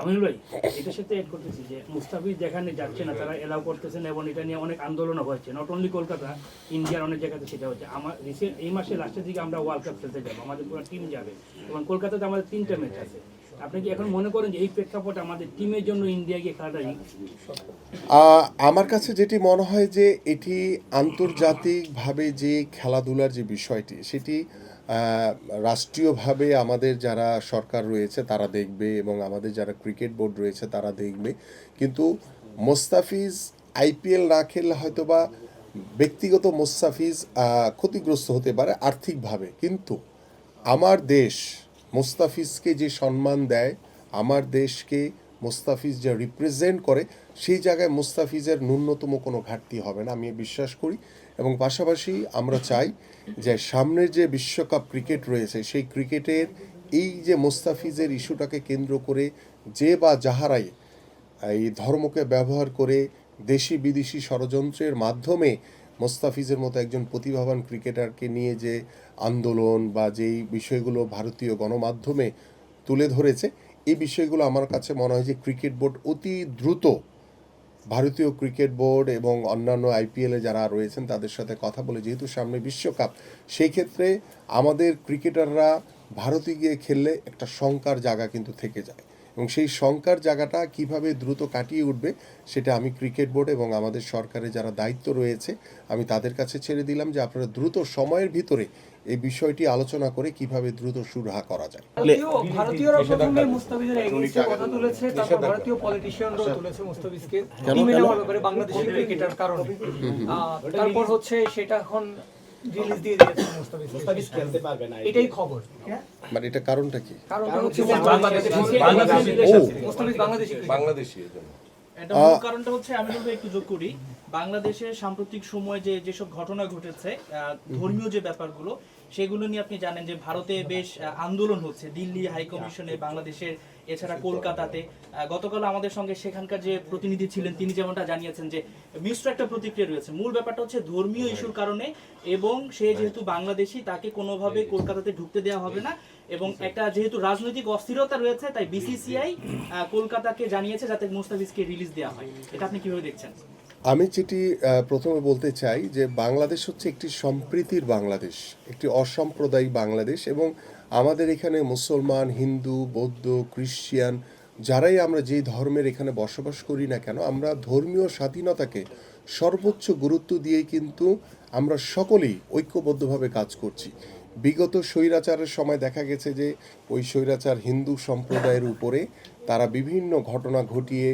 আমিনুল ভাই, এটার সাথে এড করতেছি যে মুস্তাফিজ যেখানে যাচ্ছে না, তারা এলাও করতেছেন এবং এটা নিয়ে অনেক আন্দোলনও হয়েছে। নট অনলি কলকাতা, ইন্ডিয়ার অনেক জায়গাতে সেটা হচ্ছে। আমার রিসেন্ট এই মাসের লাস্টের দিকে আমরা ওয়ার্ল্ড কাপ খেলতে যাব, আমাদের পুরো টিম যাবে। এবং কলকাতাতে আমাদের তিনটা ম্যাচ আছে। আপনি কি এখন মনে করেন যে এই প্রেক্ষাপটে আমাদের টিমের জন্য ইন্ডিয়া গিয়ে খেলাটা আমার কাছে যেটি মনে হয় যে এটি আন্তর্জাতিকভাবে যে খেলাধুলার যে বিষয়টি, সেটি রাষ্ট্রীয়ভাবে আমাদের যারা সরকার রয়েছে, তারা দেখবে এবং আমাদের যারা ক্রিকেট বোর্ড রয়েছে, তারা দেখবে। কিন্তু মোস্তাফিজ আইপিএল না খেললে হয়তো বা ব্যক্তিগত মোস্তাফিজ ক্ষতিগ্রস্ত হতে পারে আর্থিকভাবে। কিন্তু আমার দেশ মোস্তাফিজকে যে সম্মান দেয়, আমার দেশকে মোস্তাফিজ যা রিপ্রেজেন্ট করে, সেই জায়গায় মোস্তাফিজের ন্যূনতম কোনো ঘাটতি হবে না। আমি বিশ্বাস করি এবং পাশাপাশি আমরা চাই যে সামনের যে বিশ্বকাপ ক্রিকেট রয়েছে, সেই ক্রিকেটের এই যে মোস্তাফিজের ইস্যুটাকে কেন্দ্র করে যে বা যাহারাই এই ধর্মকে ব্যবহার করে দেশি বিদেশি ষড়যন্ত্রের মাধ্যমে মোস্তাফিজের মতো একজন প্রতিভাবান ক্রিকেটারকে নিয়ে যে আন্দোলন বা যেই বিষয়গুলো ভারতীয় গণমাধ্যমে তুলে ধরেছে, এই বিষয়গুলো আমার কাছে মনে হয় যে ক্রিকেট বোর্ড অতি দ্রুত ভারতীয় ক্রিকেট বোর্ড এবং অন্যান্য আইপিএলে যারা রয়েছেন তাদের সাথে কথা বলে যেহেতু সামনে বিশ্বকাপ সেই ক্ষেত্রে আমাদের ক্রিকেটাররা ভারতে গিয়ে খেললে একটা শঙ্কার জায়গা কিন্তু থেকে যায়। এবং সেই শঙ্কার জায়গাটা কীভাবে দ্রুত কাটিয়ে উঠবে সেটা আমি ক্রিকেট বোর্ড এবং আমাদের সরকারের যারা দায়িত্ব রয়েছে আমি তাদের কাছে ছেড়ে দিলাম যে আপনারা দ্রুত সময়ের ভিতরে এই বিষয়টি আলোচনা করে কীভাবে দ্রুত সুরাহা করা যায়। তারপর হচ্ছে সেটা এখন রিলিজ দিয়ে দিয়েছে মুস্তাফিজ মুস্তাফিজ খেলতে পারবে না এটাই খবর। মানে এটা কারণটা কি? কারণটা হচ্ছে বাংলাদেশি মুস্তাফিজ বাংলাদেশি এটা মূল কারণটা হচ্ছে আমি বলব একটু যোগ করি বাংলাদেশে সাম্প্রতিক সময়ে যে যেসব ঘটনা ঘটেছে আহ, ধর্মীয় যে ব্যাপারগুলো সেগুলো নিয়ে আপনি জানেন যে ভারতে বেশ আন্দোলন হচ্ছে দিল্লি হাই কমিশনে বাংলাদেশের এছাড়া কলকাতাতে। গতকাল আমাদের সঙ্গে সেখানকার যে প্রতিনিধি ছিলেন তিনি যেমনটা জানিয়েছেন যে মিশ্র একটা প্রতিক্রিয়া রয়েছে। মূল ব্যাপারটা হচ্ছে ধর্মীয় ইস্যুর কারণে এবং সে যেহেতু বাংলাদেশি তাকে কোনোভাবে কলকাতাতে ঢুকতে দেওয়া হবে না এবং একটা যেহেতু রাজনৈতিক অস্থিরতা রয়েছে তাই বিসিসিআই কলকাতাকে জানিয়েছে যাতে মুস্তাফিজকে রিলিজ দেওয়া হয়। এটা আপনি কীভাবে দেখছেন? আমি যেটি প্রথমে বলতে চাই যে বাংলাদেশ হচ্ছে একটি সম্প্রীতির বাংলাদেশ, একটি অসাম্প্রদায়িক বাংলাদেশ এবং আমাদের এখানে মুসলমান, হিন্দু, বৌদ্ধ খ্রিস্টিয়ান যারাই আমরা যেই ধর্মের এখানে বসবাস করি না কেন, আমরা ধর্মীয় স্বাধীনতাকে সর্বোচ্চ গুরুত্ব দিয়েই কিন্তু আমরা সকলেই ঐক্যবদ্ধভাবে কাজ করছি। বিগত স্বৈরাচারের সময় দেখা গেছে যে ওই স্বৈরাচার হিন্দু সম্প্রদায়ের উপরে তারা বিভিন্ন ঘটনা ঘটিয়ে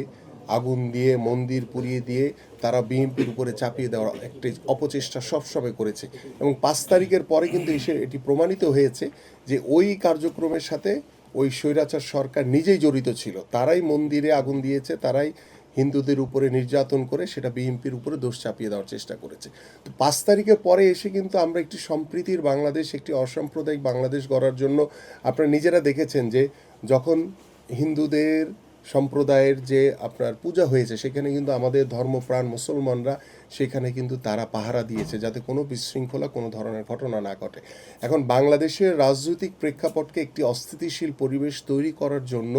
আগুন দিয়ে, মন্দির পুড়িয়ে দিয়ে তারা বিএনপির উপরে চাপিয়ে দেওয়ার একটি অপচেষ্টা সবসময় করেছে। এবং পাঁচ তারিখের পরে কিন্তু এসে এটি প্রমাণিত হয়েছে যে ওই কার্যক্রমের সাথে ওই স্বৈরাচার সরকার নিজেই জড়িত ছিল। তারাই মন্দিরে আগুন দিয়েছে, তারাই হিন্দুদের উপরে নির্যাতন করে সেটা বিএনপির উপরে দোষ চাপিয়ে দেওয়ার চেষ্টা করেছে। তো পাঁচ তারিখের পরে এসে কিন্তু আমরা একটি সম্প্রীতির বাংলাদেশ, একটি অসাম্প্রদায়িক বাংলাদেশ গড়ার জন্য আপনারা নিজেরা দেখেছেন যে যখন হিন্দুদের সম্প্রদায়ের যে আপনার পূজা হয়েছে, সেখানে কিন্তু আমাদের ধর্মপ্রাণ মুসলমানরা সেখানে কিন্তু তারা পাহারা দিয়েছে যাতে কোনো বিশৃঙ্খলা, কোনো ধরনের ঘটনা না ঘটে। এখন বাংলাদেশের রাজনৈতিক প্রেক্ষাপটকে একটি অস্থিতিশীল পরিবেশ তৈরি করার জন্য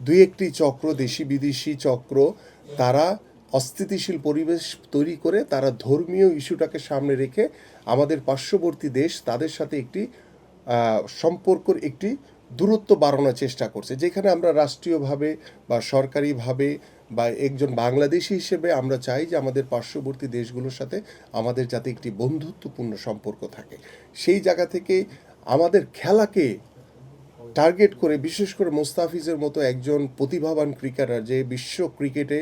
দুই একটি চক্র, দেশি বিদেশি চক্র, তারা অস্থিতিশীল পরিবেশ তৈরি করে তারা ধর্মীয় ইস্যুটাকে সামনে রেখে আমাদের পার্শ্ববর্তী দেশ তাদের সাথে একটি সম্পর্কর একটি দূরত্ব বাড়ানোর চেষ্টা করছে। যেখানে আমরা রাষ্ট্রীয়ভাবে বা সরকারিভাবে বা একজন বাংলাদেশি হিসেবে আমরা চাই যে আমাদের পার্শ্ববর্তী দেশগুলোর সাথে আমাদের যাতে একটি বন্ধুত্বপূর্ণ সম্পর্ক থাকে। সেই জায়গা থেকে আমাদের খেলাকে টার্গেট করে, বিশেষ করে মোস্তাফিজের মতো একজন প্রতিভাবান ক্রিকেটার যে বিশ্ব ক্রিকেটে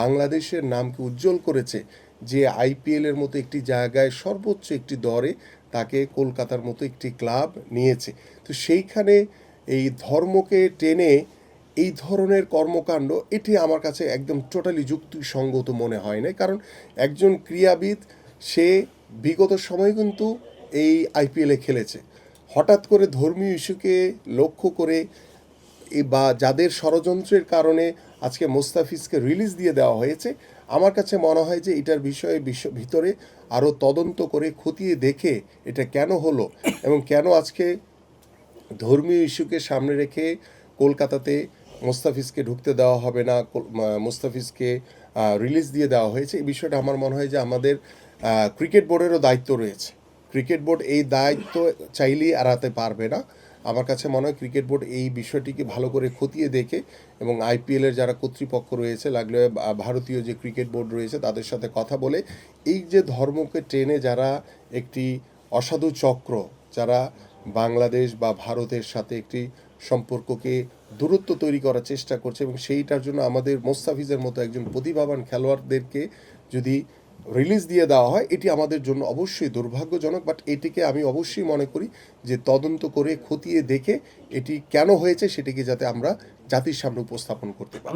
বাংলাদেশের নামকে উজ্জ্বল করেছে, যে আইপিএলের মতো একটি জায়গায় সর্বোচ্চ একটি দরে তাকে কলকাতার মতো একটি ক্লাব নিয়েছে। তো সেইখানে এই ধর্মকে টেনে এই ধরনের কর্মকাণ্ড, এটি আমার কাছে একদম টোটালি যুক্তিসঙ্গত মনে হয় না কারণ একজন ক্রীড়াবিদ সে বিগত সময় কিন্তু এই আইপিএলে খেলেছে। হঠাৎ করে ধর্মীয় ইস্যুকে লক্ষ্য করে বা যাদের ষড়যন্ত্রের কারণে আজকে মোস্তাফিজকে রিলিজ দিয়ে দেওয়া হয়েছে, আমার কাছে মনে হয় যে এটার বিষয়ে বিশ্ব ভিতরে আরও তদন্ত করে খতিয়ে দেখে এটা কেন হলো এবং কেন আজকে ধর্মীয় ইস্যুকে সামনে রেখে কলকাতাতে মোস্তাফিজকে ঢুকতে দেওয়া হবে না মোস্তাফিজকে রিলিজ দিয়ে দেওয়া হয়েছে। এই বিষয়টা আমার মনে হয় যে আমাদের ক্রিকেট বোর্ডেরও দায়িত্ব রয়েছে। ক্রিকেট বোর্ড এই দায়িত্ব চাইলেই এড়াতে পারবে না। আমার কাছে মনে হয় ক্রিকেট বোর্ড এই বিষয়টিকে ভালো করে খতিয়ে দেখে এবং আইপিএলের যারা কর্তৃপক্ষ রয়েছে, লাগলে ভারতীয় যে ক্রিকেট বোর্ড রয়েছে, তাদের সাথে কথা বলে এই যে ধর্মকে টেনে যারা একটি অসাধু চক্র, যারা বাংলাদেশ বা ভারতের সাথে একটি সম্পর্ককে দূরত্ব তৈরি করার চেষ্টা করছে এবং সেইটার জন্য আমাদের মোস্তাফিজের মতো একজন প্রতিভাবান খেলোয়াড়দেরকে যদি রিলিজ দিয়ে দেওয়া হয়, এটি আমাদের জন্য অবশ্যই দুর্ভাগ্যজনক বাট এটিকে আমি অবশ্যই মনে করি যে তদন্ত করে খতিয়ে দেখে এটি কেন হয়েছে সেটিকে যাতে আমরা জাতির সামনে উপস্থাপন করতে পারি।